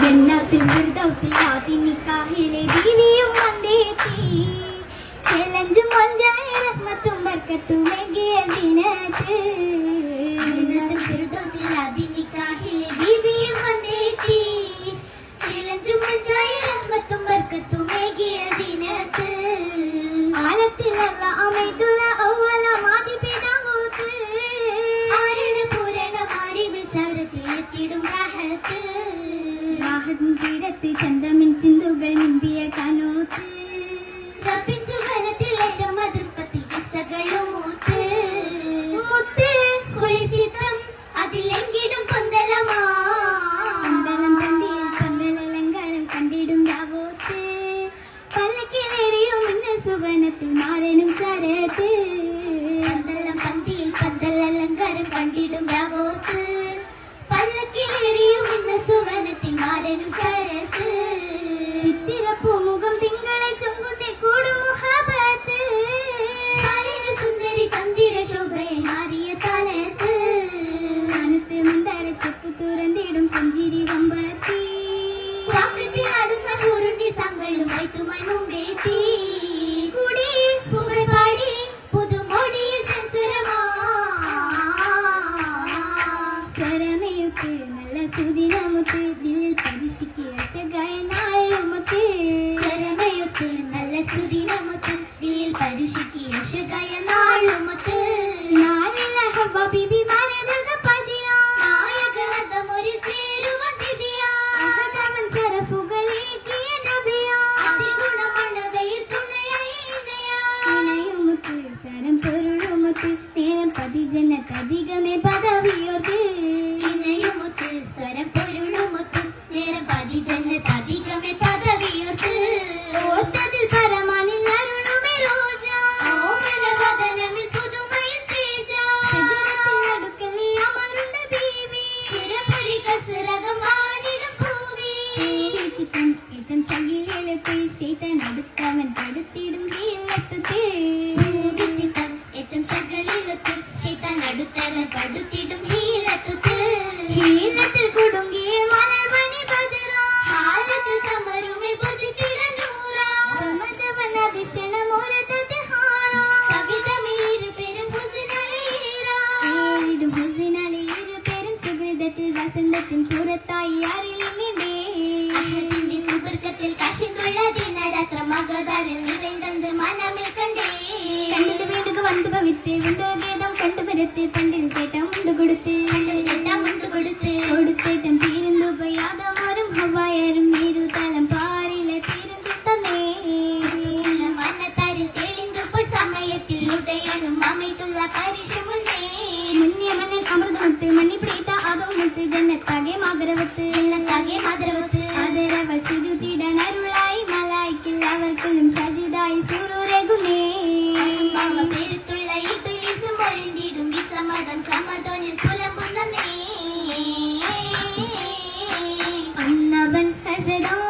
ജന്നാത്തുൽ ഫിർദൗസിൽ ആദ്യ നിക്കാഹിലെ ദീനിയും വന്നെത്തി ചലഞ്ചും വഞ്ചായ റഹ്മത്തും ബർക്കത്തും എകിയ ദിനത്ത് തീരത്ത് ചന്തമിൻ ചിന്തുകൾ നിന്തിയ കനോത്ത്. പതി ജനതധികമേ പദവിയോർക്ക് ഇണയുമൊത്ത് സ്വരപ്പൊരുളുമൊത്ത് നേരം പതി ജനതധികമേ പദവിയോർക്ക് ഓത്തതിൽ പരമാനിൽ അരുളുമേ രോജ. ഓമന വദനമിൽ പുതുമയിൽ തേജ. ശരീരത്തിൽ അടുക്കളി അമരുണ്ട ബീവി സുരപുരി കസുരകം ആണിടും ഭൂമി. ചിത്തം ഇതം ശകിലേലെത്തി ശൈതൻ അടുത്തവൻ സുന്നത്തിൻ സൂറത്തായി അറിയില്ലേ അഹ്റത്തിന്റെ സുബർക്കത്തിൽ കശിന്തുള്ളതിൽ നരാത്ര മകതാരൻ നിറൈന്തന്ത് മനമിൽ കണ്ടേ. കണ്ണിൽ വീണ്ടുക വന്ത് ഭവിത്തേ വീണ്ടും 你等我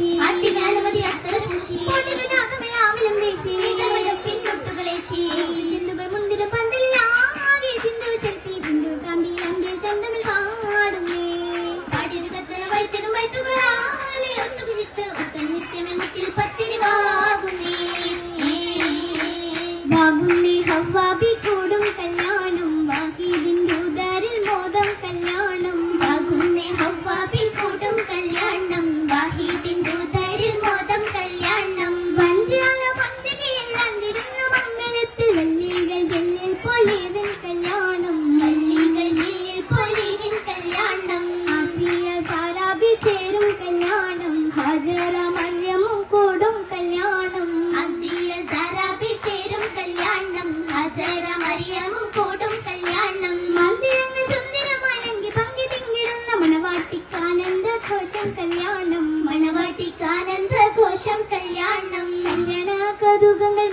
ಖುಷಿ ಅತ್ತಿಗೆ ಅನುಮತಿ ಅತ್ತರ ಖುಷಿ സന്തോഷം കല്യാണം. കതുകങ്ങൾ